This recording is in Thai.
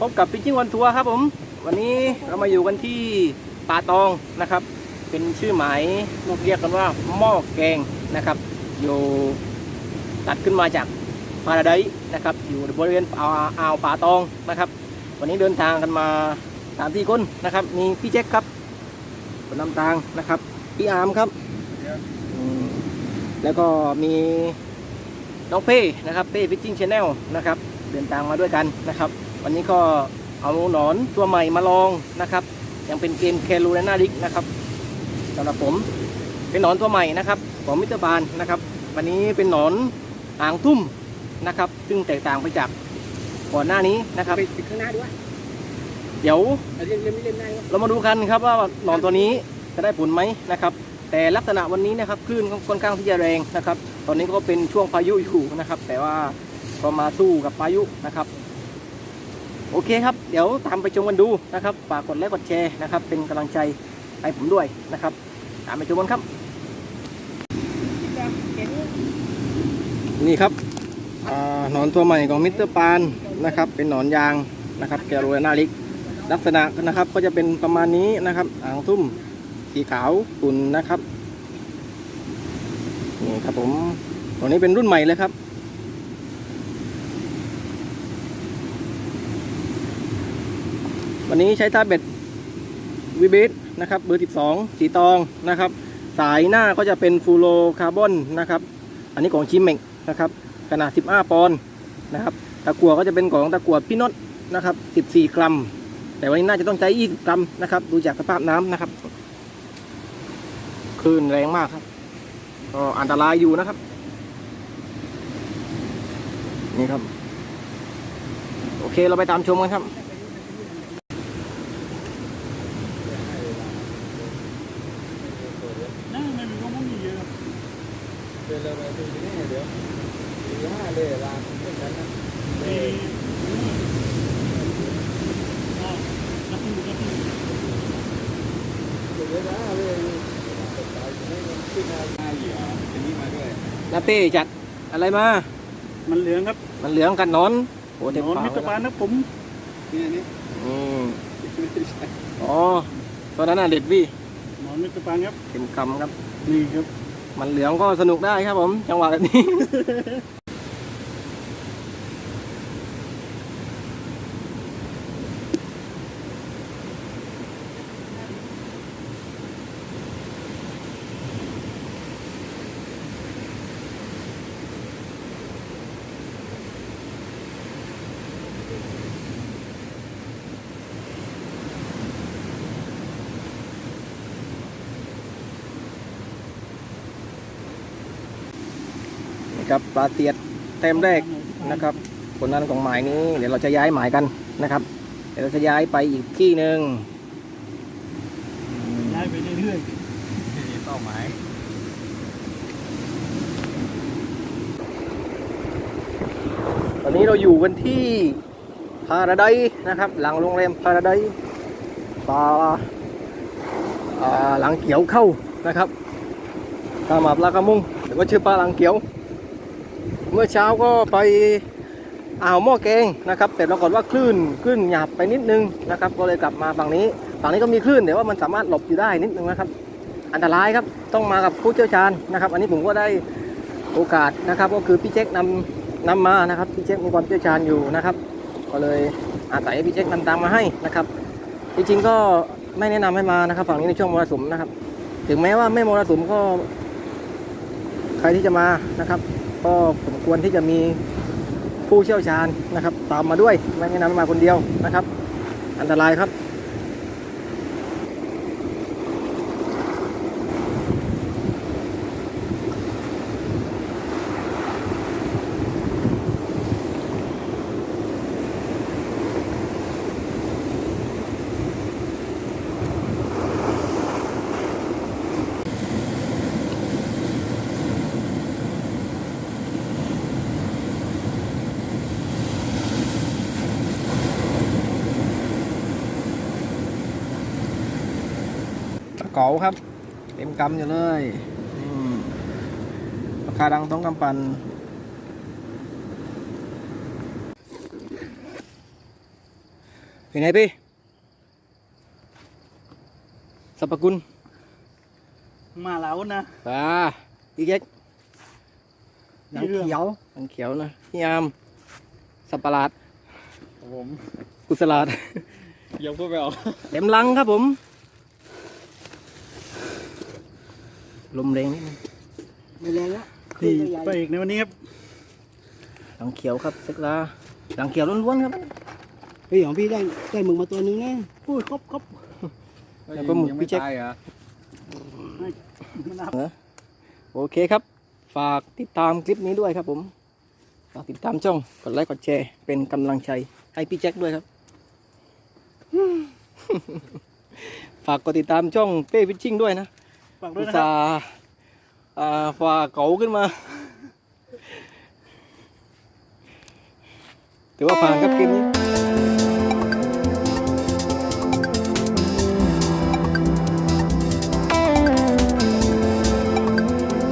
พบกับฟิชชิ่งวันทัวร์ครับผม วันนี้เรามาอยู่กันที่ป่าตองนะครับ เป็นชื่อหมายเรียกกันว่าหม้อแกงนะครับ อยู่ตัดขึ้นมาจากพาราไดซ์นะครับ อยู่บริเวณอ่าวอ่าวป่าตองนะครับ วันนี้เดินทางกันมาสามสี่คนนะครับ มีพี่แจ็คครับคนนำทางนะครับ พี่อาร์มครับอืมแล้วก็มีน้องเป้นะครับเป้ฟิชชิ่งชาแนลนะครับ เดินทางมาด้วยกันนะครับ วันนี้ก็เอาหนอนตัวใหม่มาลองนะครับ ยังเป็นเกมแคลูเรนาลิกนะครับสำหรับผมเป็นหนอนตัวใหม่นะครับของมิสเตอร์บานนะครับ วันนี้เป็นหนอนหางทุ่มนะครับ ซึ่งแตกต่างไปจากก่อนหน้านี้นะครับไปติดข้างหน้าด้วยเดี๋ยวเอาเล่นเล่นไม่เล่นได้วะเรามาดูกันครับว่าหนอนตัวนี้จะได้ผลไหมนะครับ แต่ลักษณะวันนี้นะครับคลื่นค่อนข้างที่จะแรงนะครับ ตอนนี้ก็เป็นช่วงพายุอยู่นะครับ แต่ว่าก็มาสู้กับพายุนะครับ โอเคครับ เดี๋ยวตามไปชมกันดูนะครับ ฝากกดไลค์กดแชร์นะครับ เป็นกำลังใจให้ผมด้วยนะครับ ตามไปชมกันครับ นี่ครับอ่าหนอนตัวใหม่ของมิสเตอร์ปานนะครับ เป็นหนอนยางนะครับแกโรเรนาลิก ลักษณะนะครับก็จะเป็นประมาณนี้นะครับอ่างทุ่มสีขาวตุ่นนะครับนี่ครับผมตัวนี้เป็นรุ่นใหม่เลยครับ วันนี้ใช้ท่าเบ็ดวีเบสนะครับเบอร์ 12 สีตองนะครับ สายหน้าก็จะเป็นฟูโรคาร์บอนนะครับ อันนี้ของชิมเมกนะครับขนาด 15 ปอนด์นะครับตะกั่วก็จะเป็นของตะกั่วพี่นอตนะครับ 14 กรัม แต่วันนี้น่าจะต้องใช้ 20 กรัมนะครับ ดูจากสภาพน้ำนะครับคลื่นแรงมากครับ ก็อันตรายอยู่นะครับ นี่ครับ โอเคเราไปตามชมกันครับ นั่นมันก็ไม่มีเยอะ เดินเลยไปถึงที่นี่เดี๋ยวสี่ห้าเลยลานเช่นนั้นนะ มีอ๋อนักพูดนักพูด ถึงเลยนะเลยตกใจไม่ขึ้นมาหน้าเหยื่ออันนี้มาด้วย นาเต้จัดอะไรมา มันเหลืองครับมันเหลืองกันหนอนโอ้หเต็มนอนปากมิตรเลยบานะลนะผมนี่นี่อืมไม่ใช่อ๋อตอนนั้นน่ะเด็ดวี่หนอนมิตรบาลครับเต็มคำครับ นี่ครับ มันเหลืองก็สนุกได้ครับผม จังหวะแบบนี้ นะครับปลาเตียดเต็มแรกนะครับ ผลงานของหมายนี้ เดี๋ยวเราจะย้ายหมายกันนะครับ เดี๋ยวเราจะย้ายไปอีกที่หนึ่งย้ายไปเรื่อยนี่เป้าหมายตอนนี้เราอยู่กันที่พาราไดนะครับ หลังโรงแรมพาราไดปลาอ่าหลังเขียวเข้านะครับตามมาปลากระมุงหรือว่าชื่อปลาหลังเขียว เมื่อเช้าก็ไปอ่าวหม้อแกงนะครับ แต่ปรากฏว่าคลื่นคลื่นหยาบไปนิดนึงนะครับ ก็เลยกลับมาฝั่งนี้ ฝั่งนี้ก็มีคลื่นแต่ว่ามันสามารถหลบอยู่ได้นิดนึงนะครับ อันตรายครับต้องมากับผู้เชี่ยวชาญนะครับ อันนี้ผมก็ได้โอกาสนะครับ ก็คือพี่เจ๊กนำนำมานะครับพี่เจ๊กมีความเชี่ยวชาญอยู่นะครับ ก็เลยอาศัยให้พี่เจ๊กนำตามมาให้นะครับ จริงๆก็ไม่แนะนำให้มานะครับ ฝั่งนี้ในช่วงมรสุมนะครับ ถึงแม้ว่าไม่มรสุมก็ ใครที่จะมานะครับ ก็สมควรที่จะมีผู้เชี่ยวชาญนะครับ ตามมาด้วยไม่แนะนำมาคนเดียวนะครับ อันตรายครับ ก๋าครับ เต็มกำอยู่เลยอืมราคาดังต้องกำปันเป็นไงพี่สรรพคุณ มาแล้วนะอ่าพี่เจ๊กหนังเขียวหนังเขียวนะพี่อามสับประหลาดผมกุศลาดยังพูดไม่ออกเต็มลังครับผม ลมแรงนิดนึงไม่แรงละนี่ไปอีกในวันนี้ครับหลังเขียวครับเซ็กลาหลังเขียวล้วนๆครับเฮ้ยของพี่ได้ได้มึงมาตัวนึงนะพูดครบครบแล้วก็หมึกยังพี่ไม่แจ็คตายเหรอมันนับโอเคครับ ฝากติดตามคลิปนี้ด้วยครับผม ฝากติดตามช่องกดไลค์กดแชร์เป็นกำลังใจให้พี่แจ็คด้วยครับ ฝากกดติดตามช่องเป้ฟิชชิ่งด้วยนะ ฝากด้วยนะครับอ่าฝ่าเก๋าขึ้นมาถือว่าผ่านครับเกมนี้